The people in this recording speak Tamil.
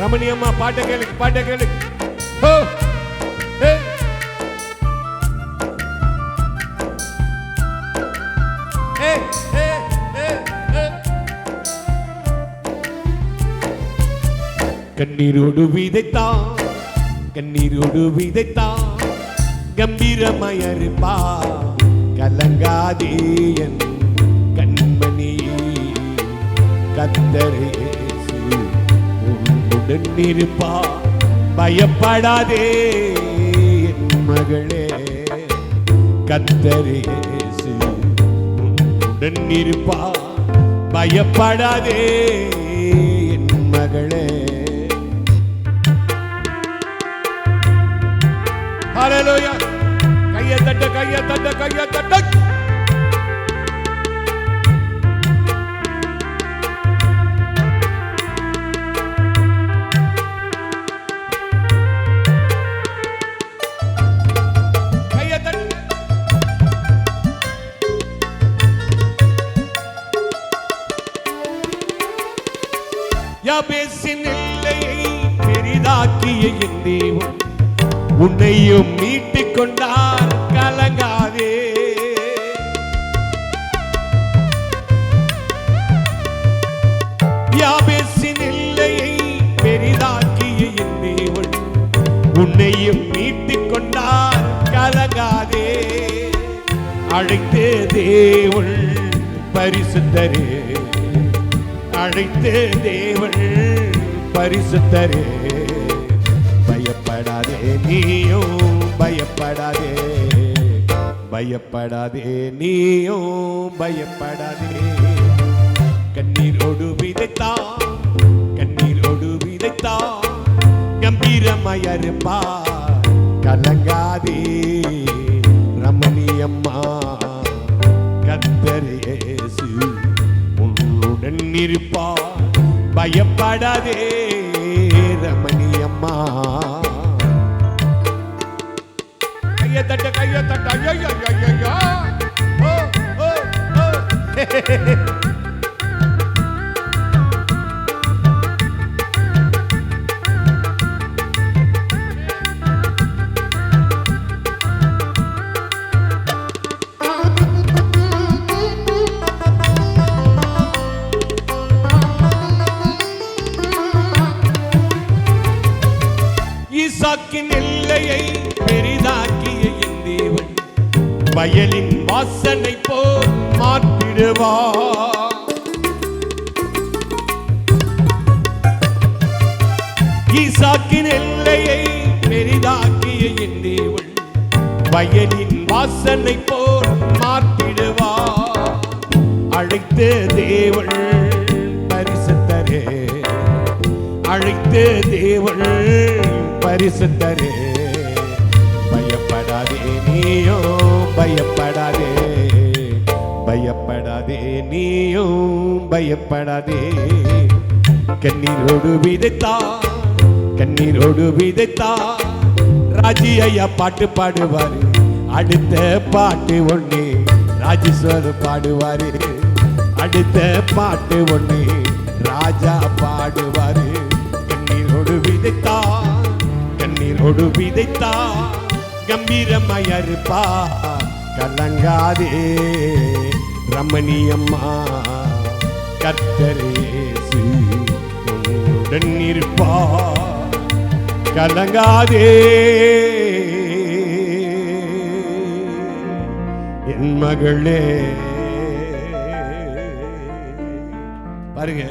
ரமணி அம்மா பாட்டை கேளு பாட்டை கேளு. ஓ ஏ. ஏ ஏ கண்ணீரோடு விதைத்தான் கண்ணீரோடு விதைத்தான் கம்பீரமயருப்பா. கலங்காதே என் கண்மணி கத்தரேசு உன்னுடன் பயப்படாதே மகளே. கத்தரேசு உன்னுடன் பயப்படாதே என் மகளே. ஹalleluya கைய தட்ட கையை தட்ட கையை தட்ட. யாபேசின் எல்லையை பெரிதாக்கிய என் தேவன். உன்னையும் மீட்டுக் கொண்டார் கலங்காதே. யாபேசின் எல்லையை பெரிதாக்கிய என் தேவன். உன்னையும் மீட்டுக் கொண்டார் கலங்காதே. அழைத்து தேவள் பரிசுத்தரே. அழைத்து தேவன் பரிசுத்தரே. பயப்படாதே நீயோ பயப்படாதே. பயப்படாதே நீயோ பயப்படாதே. கண்ணீரோடு விதைத்தா கண்ணீரோடு விதைத்தா கம்பீரமயருப்பா கலங்காதே. பயப்படாதே ரமணியம்மா கைய தட்ட கைய தட்ட. ஐயோ ஐயோ ஓ. ஈசாக்கின் எல்லையை பெரிதாக்கிய என் தேவன். வயலின் வாசனை போல் மாற்றிடுவா. ஈசாக்கின் எல்லையை பெரிதாக்கிய என் தேவன். வயலின் வாசனை போல் மாற்றிடுவா. அழைத்து தேவன் பரிசுத்தரே. அழைத்து தேவன் பரிசுத்தரே. பயப்படாதே நீயோ பயப்படாதே. பயப்படாதே நீயோ பயப்படாதே. கண்ணீரோடு விதைத்தா கண்ணீரோடு விதைத்தா ராஜி ஐயா பாட்டு பாடுவாரு அடுத்த பாட்டு ஒண்ணு. ராஜேஸ்வர் பாடுவாரு அடுத்த பாட்டு ஒண்ணு. ராஜா பாடுவாரு கண்ணீரோடு விதைத்தா தொடு விதைத்தா கம்பீரமயருப்பா கலங்காதே ரமணியம்மா கத்தரேசு உன்னுடன் இருப்பா. கலங்காதே. என் மகளே. பாருங்க.